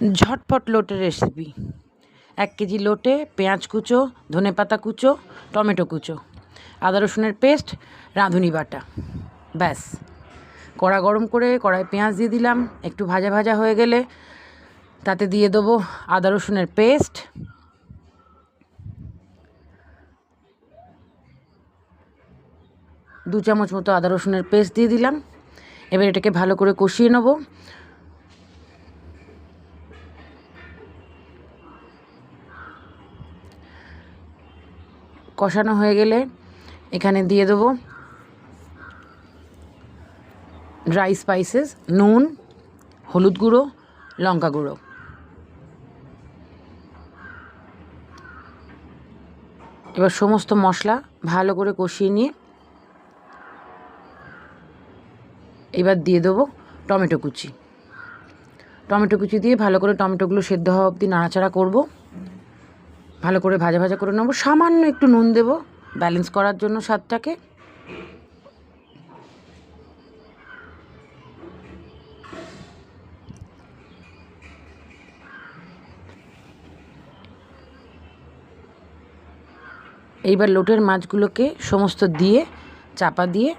ঝটপট লোটের রেসিপি এক কেজি লোটে পেঁয়াজ কুচো, ধনে পাতা কুচো, টমেটো কুচো, আদা রসুনের পেস্ট, রাঁধুনি বাটা। ব্যাস। কড়া গরম করে কড়াই পেঁয়াজ দিয়ে দিলাম। একটু ভাজা ভাজা হয়ে গেলে তাতে দিয়ে দেবো আদা রসুনের পেস্ট। দু চামচ মতো আদা রসুনের পেস্ট দিয়ে দিলাম। এবার এটাকে ভালো করে কষিয়ে নেব। কষানো হয়ে গেলে এখানে দিয়ে দেবো ড্রাই স্পাইসেস নুন, হলুদ গুঁড়ো, লঙ্কা গুঁড়ো। এবার সমস্ত মশলা ভালো করে কষিয়ে নিয়ে এবার দিয়ে দেবো টমেটো কুচি। টমেটো কুচি দিয়ে ভালো করে টমেটোগুলো সেদ্ধ হওয়া অবধি নাড়াচাড়া করব। ভালো করে ভাজা ভাজা করে নেব। সামান্য একটু নুন দেবো ব্যালেন্স করার জন্য স্বাদটাকে। এইবার লোটের মাছগুলোকে সমস্ত দিয়ে, চাপা দিয়ে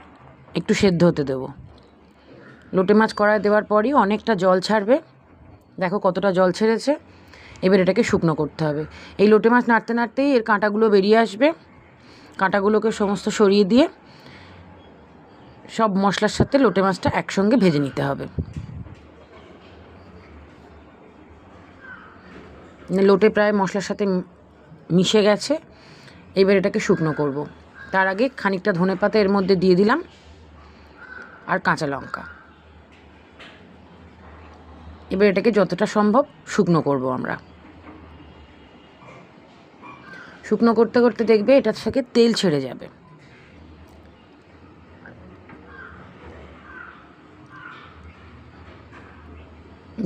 একটু সেদ্ধ হতে দেবো। লোটে মাছ কড়ায় দেওয়ার পরই অনেকটা জল ছাড়বে। দেখো কতটা জল ছেড়েছে। এবার এটাকে শুকনো করতে হবে। এই লোটে মাছ নাড়তে নাড়তেই এর কাঁটাগুলো বেরিয়ে আসবে। কাঁটাগুলোকে সমস্ত সরিয়ে দিয়ে সব মশলার সাথে লোটে মাছটা একসঙ্গে ভেজে নিতে হবে। লোটে প্রায় মশলার সাথে মিশে গেছে। এবার এটাকে শুকনো করব। তার আগে খানিকটা ধনে পাতা এর মধ্যে দিয়ে দিলাম। আর কাঁচা লঙ্কা। এবার এটাকে যতটা সম্ভব শুকনো করব আমরা। শুকনো করতে করতে দেখবে এটা থেকে তেল ছেড়ে যাবে।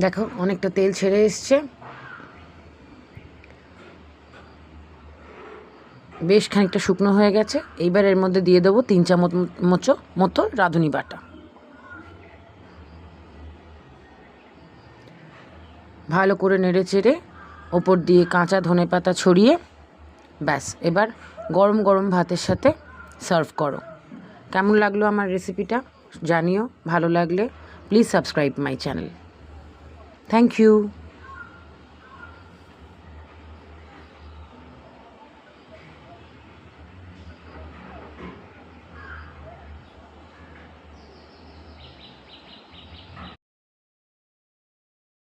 দেখো, অনেকটা তেল ছেড়ে এসছে। বেশ খানিকটা শুকনো হয়ে গেছে। এইবার এর মধ্যে দিয়ে দেবো তিন চামচ মতো রাঁধুনি বাটা। ভালো করে নেড়ে চেড়ে ওপর দিয়ে কাঁচা ধনে পাতা ছড়িয়ে, ব্যাস, এবার গরম গরম ভাতের সাথে সার্ভ করো। কেমন লাগল আমার রেসিপিটা জানিও, ভালো লাগলে please subscribe my channel. Thank you.